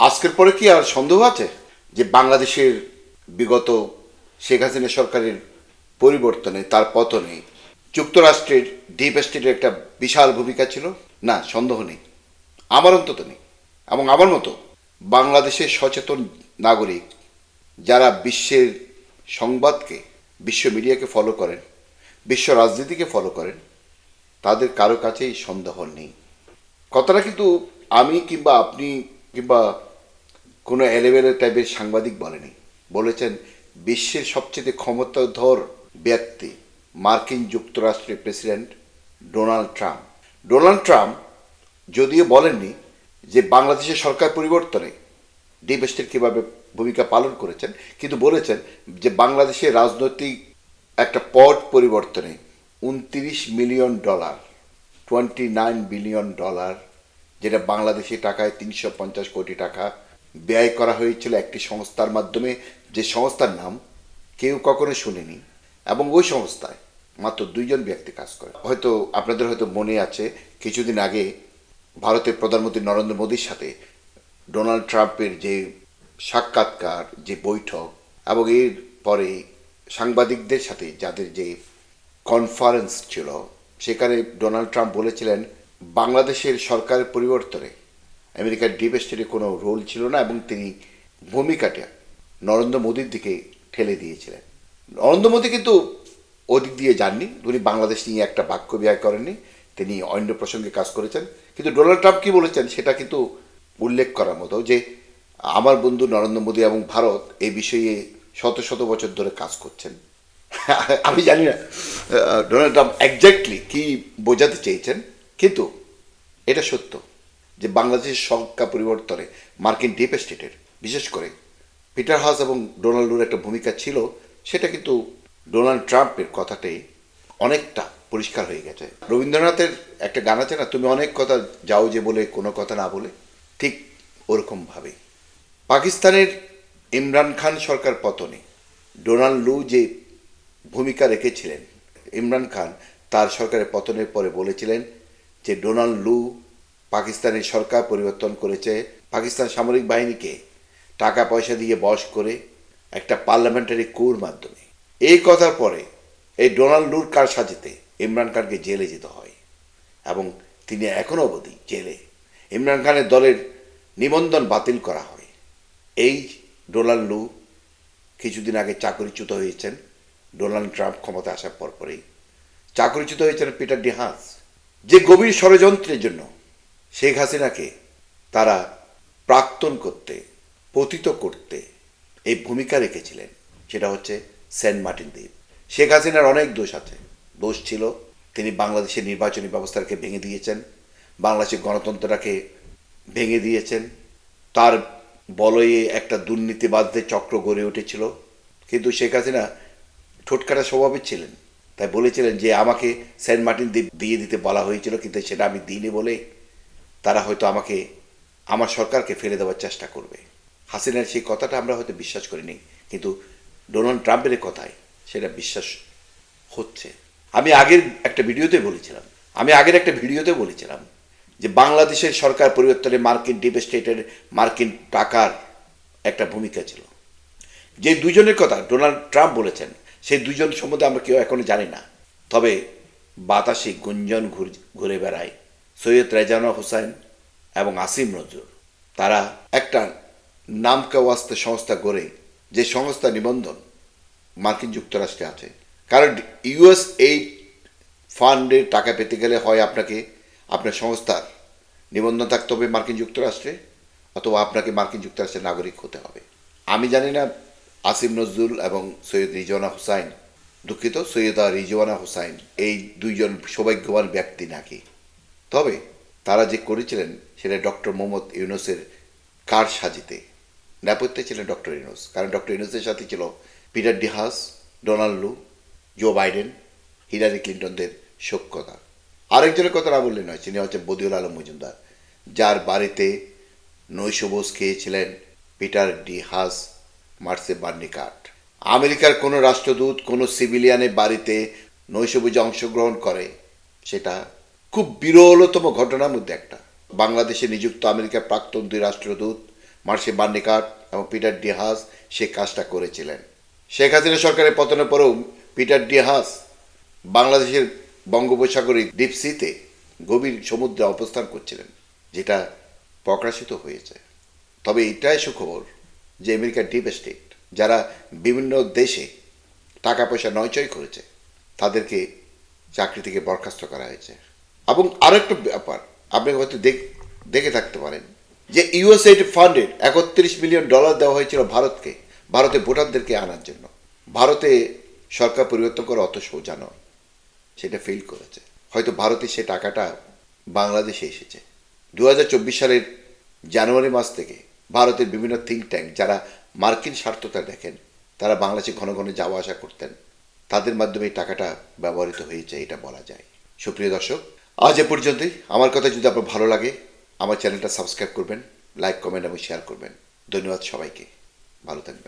আজকের পরে কি আর সন্দেহ আছে যে বাংলাদেশের বিগত শেখ হাসিনা সরকারের পরিবর্তনে তার পতনে যুক্তরাষ্ট্রের ডিপ স্টেটের একটা বিশাল ভূমিকা ছিল? না, সন্দেহ নেই। আমার অন্তত নেই। এবং আমার মতো বাংলাদেশের সচেতন নাগরিক যারা বিশ্বের সংবাদকে, বিশ্ব মিডিয়াকে ফলো করেন, বিশ্ব রাজনীতিকে ফলো করেন, তাদের কারও কাছেই সন্দেহ নেই। কথাটা কিন্তু আমি কিংবা আপনি কিংবা কোনো এলেভেলের টাইপের সাংবাদিক বলেনি। বলেছেন, বিশ্বের সবচেয়ে ক্ষমতাধর ব্যক্তি মার্কিন যুক্তরাষ্ট্রের president Donald Trump. Donald Trump যদিও বলেননি যে বাংলাদেশের সরকার পরিবর্তনে ডিপ স্টেট কীভাবে ভূমিকা পালন করেছেন, কিন্তু বলেছেন যে বাংলাদেশের রাজনৈতিক একটা পট পরিবর্তনে উনত্রিশ million dollar, twenty nine billion dollar, যেটা বাংলাদেশি টাকায় তিনশো পঞ্চাশ কোটি টাকা ব্যয় করা হয়েছিল একটি সংস্থার মাধ্যমে, যে সংস্থার নাম কেউ কখনো শুনেনি। এবং ওই সংস্থায় মাত্র দুইজন ব্যক্তি কাজ করে। হয়তো আপনাদের হয়তো মনে আছে, কিছুদিন আগে ভারতের প্রধানমন্ত্রী নরেন্দ্র মোদীর সাথে ডোনাল্ড ট্রাম্পের যে সাক্ষাৎকার, যে বৈঠক, এবং এর পরে সাংবাদিকদের সাথে যাদের যে কনফারেন্স ছিল, সেখানে ডোনাল্ড ট্রাম্প বলেছিলেন, বাংলাদেশের সরকারের পরিবর্তনে আমেরিকার ডিপ স্টেটে কোনো রোল ছিল না এবং তিনি ভূমিকাটা নরেন্দ্র মোদীর দিকে ঠেলে দিয়েছিলেন। নরেন্দ্র মোদী কিন্তু ওদিক দিয়ে যাননি, উনি বাংলাদেশ নিয়ে একটা বাক্য ব্যয় করেননি, তিনি অন্য প্রসঙ্গে কাজ করেছেন। কিন্তু ডোনাল্ড ট্রাম্প কী বলেছেন সেটা কিন্তু উল্লেখ করার মতো যে আমার বন্ধু নরেন্দ্র মোদী এবং ভারত এই বিষয়ে শত শত বছর ধরে কাজ করছেন। আমি জানি না ডোনাল্ড ট্রাম্প একজ্যাক্টলি কী বোঝাতে চেয়েছেন, কিন্তু এটা সত্য। যে বাংলাদেশের সংখ্যা পরিবর্তনে মার্কিন ডিপ স্টেটের বিশেষ করে পিটার হাস এবং ডোনাল্ডোর একটা ভূমিকা ছিল, সেটা কিন্তু ডোনাল্ড ট্রাম্পের কথাতেই অনেকটা পরিষ্কার হয়ে গেছে। রবীন্দ্রনাথের একটা গান আছে না, তুমি অনেক কথা যাও যে বলে, কোনো কথা না বলে ঠিক ওরকমভাবে পাকিস্তানের ইমরান খান সরকার পতনে ডোনাল্ড লু যে ভূমিকা রেখেছিলেন, ইমরান খান তার সরকারের পতনের পরে বলেছিলেন যে, ডোনাল্ড লু পাকিস্তানের সরকার পরিবর্তন করেছে। পাকিস্তান সামরিক বাহিনীকে টাকা পয়সা দিয়ে বশ করে একটা পার্লামেন্টারি কুর মাধ্যমে। এই কথার পরে এই ডোনাল্ড লুর কার সাজিতে ইমরান খানকে জেলে যেতে হয় এবং তিনি এখনও অবধি জেলে। ইমরান খানের দলের নিবন্ধন বাতিল করা হয়। এই ডোনাল্ড লু কিছুদিন আগে চাকরিচ্যুত হয়েছেন। ডোনাল্ড ট্রাম্প ক্ষমতা আসার পর পরেই চাকরিচ্যুত হয়েছেন পিটার ডিহাস যে গভীর ষড়যন্ত্রের জন্য শেখ হাসিনাকে তারা প্রাক্তন করতে, পতিত করতে এই ভূমিকা রেখেছিলেন। সেটা হচ্ছে সেন্ট মার্টিন দ্বীপ। শেখ হাসিনার অনেক দোষ আছে। দোষ ছিল, তিনি বাংলাদেশের নির্বাচনী ব্যবস্থাকে ভেঙে দিয়েছেন, বাংলাদেশের গণতন্ত্রটাকে ভেঙে দিয়েছেন, তার বলয়ে একটা দুর্নীতিবাদদের চক্র গড়ে উঠেছিল। কিন্তু শেখ হাসিনা ঠোটকাটা স্বভাবের ছিলেন। তাই বলেছিলেন যে, আমাকে সেন্ট মার্টিন দ্বীপ দিয়ে দিতে বলা হয়েছিল, কিন্তু সেটা আমি দিইনি বলে তারা হয়তো আমাকে, আমার সরকারকে ফেলে দেওয়ার চেষ্টা করবে। হাসিনার সেই কথাটা আমরা হয়তো বিশ্বাস করিনি, কিন্তু ডোনাল্ড ট্রাম্পের কথায় সেটা বিশ্বাস হচ্ছে। আমি আগের একটা ভিডিওতে বলেছিলাম, আমি আগের একটা ভিডিওতে বলেছিলাম যে বাংলাদেশের সরকার পরিবর্তনে মার্কিন ডিপ স্টেটের মার্কিন টাকার একটা ভূমিকা ছিল। যে দুজনের কথা ডোনাল্ড ট্রাম্প বলেছেন, সেই দুজন সম্বন্ধে আমরা কেউ এখনও জানি না। তবে বাতাসে গুঞ্জন ঘুরে বেড়ায় সৈয়দ রেজানা হোসেন এবং আসিম নজরুল। তারা একটা নামকা ওয়াস্তে সংস্থা গড়ে যে সংস্থা নিবন্ধন মার্কিন যুক্তরাষ্ট্রে আছে। কারণ ইউএস এই ফান্ডের টাকা পেতে গেলে হয় আপনাকে আপনার সংস্থার নিবন্ধন থাকতে হবে মার্কিন যুক্তরাষ্ট্রে, অথবা আপনাকে মার্কিন যুক্তরাষ্ট্রের নাগরিক হতে হবে। আমি জানি না আসিম নজরুল এবং সৈয়দ রিজওয়ানা হুসাইন দুঃখিত, সৈয়দা রিজওয়ানা হুসাইন এই দুইজন সৌভাগ্যবান ব্যক্তি নাকি? তবে তারা যে করেছিলেন সেটা ডক্টর মোহাম্মদ ইউনুসের কার সাজিতে? নেপথ্যে ছিলেন ডক্টর ইউনুস। কারণ ডক্টর ইউনুসের সাথে ছিল পিটার ডিহাস ডোনাল্ড লু, জো বাইডেন, হিলারি ক্লিন্টনদের সক্ষতা আরেকজনের কথা না বললে নয়, তিনি হচ্ছে বদিউল আলম মজুমদার, যার বাড়িতে নৈশবোজ খেয়েছিলেন Peter D Haas, Marcia Bernicat আমেরিকার কোনো রাষ্ট্রদূত কোনো সিভিলিয়ানের বাড়িতে নৈশভোজে অংশগ্রহণ করে, সেটা খুব বিরলতম ঘটনার মধ্যে একটা। বাংলাদেশে নিযুক্ত আমেরিকার প্রাক্তন দুই রাষ্ট্রদূত মার্সি বার্নিকাট এবং পিটার ডিহাস সে কাজটা করেছিলেন। শেখ হাসিনা সরকারের পতনের পরেও পিটার ডিহাস বাংলাদেশের বঙ্গোপসাগরের ডিপ সিতে গভীর সমুদ্রে অবস্থান করছিলেন, যেটা প্রকাশিত হয়েছে। তবে এটাই সুখবর যে আমেরিকার ডিপ স্টেট, যারা বিভিন্ন দেশে টাকা পয়সা নয়চয় করেছে, তাদেরকে চাকরি থেকে বরখাস্ত করা হয়েছে। এবং আরও একটা ব্যাপার, আপনি হয়তো দেখ- থাকতে পারেন যে ইউএসএড ফান্ডের একত্রিশ মিলিয়ন ডলার দেওয়া হয়েছিল ভারতকে, ভারতে ভোটারদেরকে আনার জন্য। ভারতে সরকার পরিবর্তন করা অত সোজা নয়। সেটা ফেল করেছে। হয়তো ভারতে সে টাকাটা বাংলাদেশে এসেছে। দু হাজার চব্বিশ সালের জানুয়ারি মাস থেকে ভারতের বিভিন্ন থিঙ্ক ট্যাঙ্ক যারা মার্কিন স্বার্থতা দেখেন, তারা বাংলাদেশে ঘন ঘন যাওয়া আসা করতেন। তাদের মাধ্যমে এই টাকাটা ব্যবহৃত হয়েছে, এটা বলা যায়। সুপ্রিয় দর্শক আজ এ পর্যন্তই। আমার কথা যদি আপনার ভালো লাগে, আমার চ্যানেলটা সাবস্ক্রাইব করবেন, লাইক, কমেন্ট এবং শেয়ার করবেন। ধন্যবাদ সবাইকে। ভালো থাকবেন।